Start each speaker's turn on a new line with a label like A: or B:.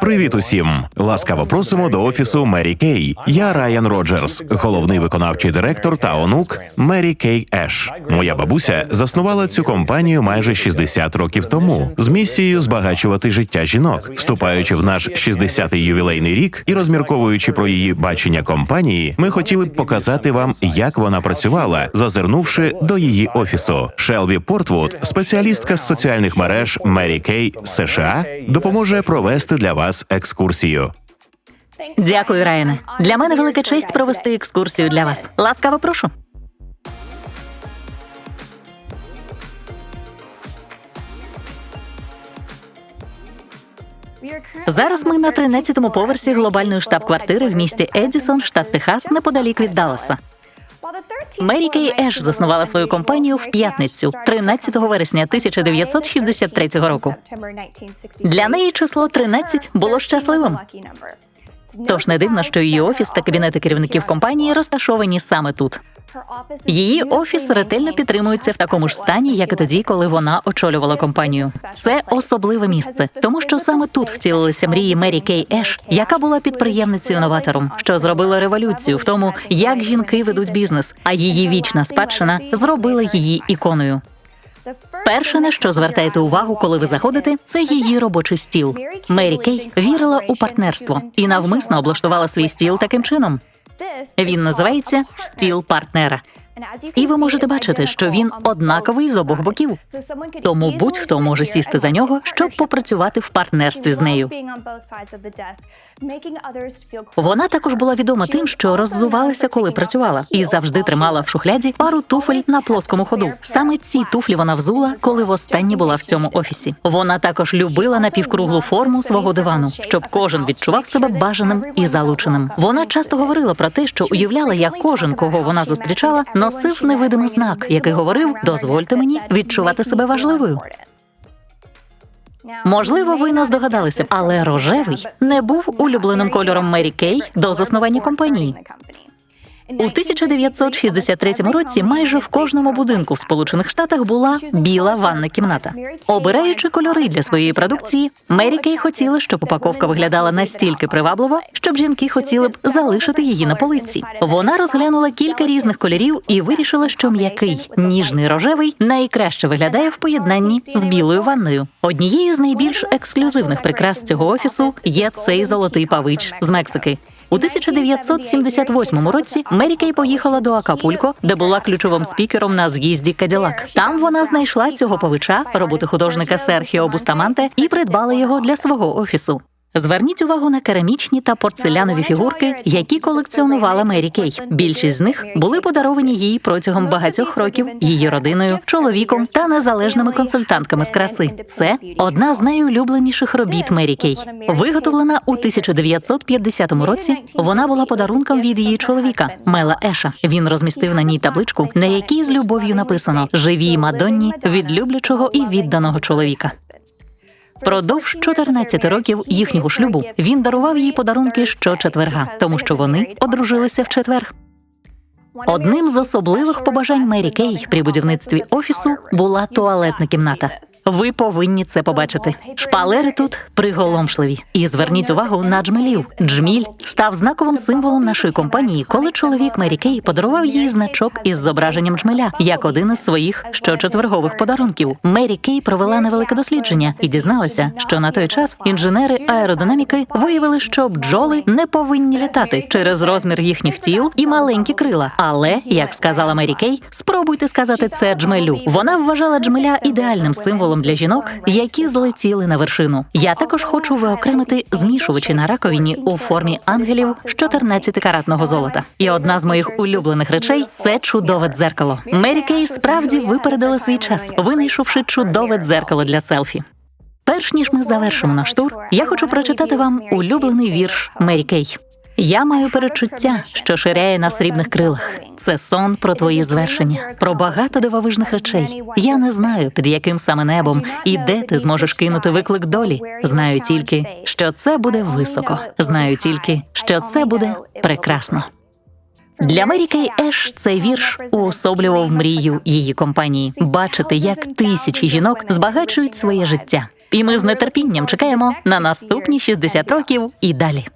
A: Привіт усім! Ласкаво просимо до офісу Мері Кей. Я Райан Роджерс, головний виконавчий директор та онук Мері Кей Еш. Моя бабуся заснувала цю компанію майже 60 років тому з місією збагачувати життя жінок, вступаючи в наш 60-й ювілейний рік і розмірковуючи про її бачення компанії, ми хотіли б показати вам, як вона працювала, зазирнувши до її офісу. Шелбі Портвуд, спеціалістка з соціальних мереж Мері Кей США, допоможе провести для вас екскурсію.
B: Дякую, Райане. Для мене велика честь провести екскурсію для вас. Ласкаво прошу. Зараз ми на 13-му поверсі глобальної штаб-квартири в місті Едісон, штат Техас, неподалік від Далласа. Мері Еш заснувала свою компанію в п'ятницю, 13 вересня 1963 року. Для неї число 13 було щасливим. Тож не дивно, що її офіс та кабінети керівників компанії розташовані саме тут. Її офіс ретельно підтримується в такому ж стані, як і тоді, коли вона очолювала компанію. Це особливе місце, тому що саме тут втілилися мрії Мері Кей Еш, яка була підприємницею новатором, що зробила революцію в тому, як жінки ведуть бізнес, а її вічна спадщина зробила її іконою. Перше, на що звертаєте увагу, коли ви заходите, це її робочий стіл. Мері Кей вірила у партнерство і навмисно облаштувала свій стіл таким чином. Він називається стіл партнера. І ви можете бачити, що він однаковий з обох боків. Тому будь-хто може сісти за нього, щоб попрацювати в партнерстві з нею. Вона також була відома тим, що роззувалася, коли працювала, і завжди тримала в шухляді пару туфель на плоскому ходу. Саме ці туфлі вона взула, коли востаннє була в цьому офісі. Вона також любила напівкруглу форму свого дивану, щоб кожен відчував себе бажаним і залученим. Вона часто говорила про те, що уявляла, як кожен, кого вона зустрічала, носив невидимий знак, який говорив: дозвольте мені відчувати себе важливою. Можливо, ви не здогадалися, але рожевий не був улюбленим кольором Мері Кей до заснування компанії. У 1963 році майже в кожному будинку в Сполучених Штатах була біла ванна кімната. Обираючи кольори для своєї продукції, Мері Кей хотіла, щоб упаковка виглядала настільки привабливо, щоб жінки хотіли б залишити її на полиці. Вона розглянула кілька різних кольорів і вирішила, що м'який ніжний рожевий найкраще виглядає в поєднанні з білою ванною. Однією з найбільш ексклюзивних прикрас цього офісу є цей золотий павич з Мексики. У 1978 році Мері Кей поїхала до Акапулько, де була ключовим спікером на з'їзді Каділак. Там вона знайшла цього повича, роботи художника Серхіо Бустаманте, і придбала його для свого офісу. Зверніть увагу на керамічні та порцелянові фігурки, які колекціонувала Мері Кей. Більшість з них були подаровані їй протягом багатьох років її родиною, чоловіком та незалежними консультантками з краси. Це одна з найулюбленіших робіт Мері Кей. Виготовлена у 1950 році. Вона була подарунком від її чоловіка Мела Еша. Він розмістив на ній табличку, на якій з любов'ю написано Живій Мадонні від люблячого і відданого чоловіка. Продовж 14 років їхнього шлюбу він дарував їй подарунки щочетверга, тому що вони одружилися в четвер. Одним з особливих побажань Мері Кей при будівництві офісу була туалетна кімната. Ви повинні це побачити. Шпалери тут приголомшливі. І зверніть увагу на джмелів. Джміль став знаковим символом нашої компанії, коли чоловік Мері Кей подарував їй значок із зображенням джмеля як один із своїх щочетвергових подарунків. Мері Кей провела невелике дослідження і дізналася, що на той час інженери аеродинаміки виявили, що бджоли не повинні літати через розмір їхніх тіл і маленькі крила. Але як сказала Мері Кей, спробуйте сказати це джмелю. Вона вважала джмеля ідеальним символом для жінок, які злетіли на вершину. Я також хочу виокремити змішувачі на раковині у формі ангелів з 14-каратного золота. І одна з моїх улюблених речей це чудове дзеркало. Мері Кей справді випередила свій час, винайшовши чудове дзеркало для селфі. Перш ніж ми завершимо наш тур, я хочу прочитати вам улюблений вірш Мері Кей. Я маю перечуття, що ширяє на срібних крилах. Це сон про твої звершення, про багато дивовижних речей. Я не знаю, під яким саме небом і де ти зможеш кинути виклик долі. Знаю тільки, що це буде високо. Знаю тільки, що це буде прекрасно. Для Мері Еш цей вірш уособлював мрію її компанії бачити, як тисячі жінок збагачують своє життя. І ми з нетерпінням чекаємо на наступні 60 років і далі.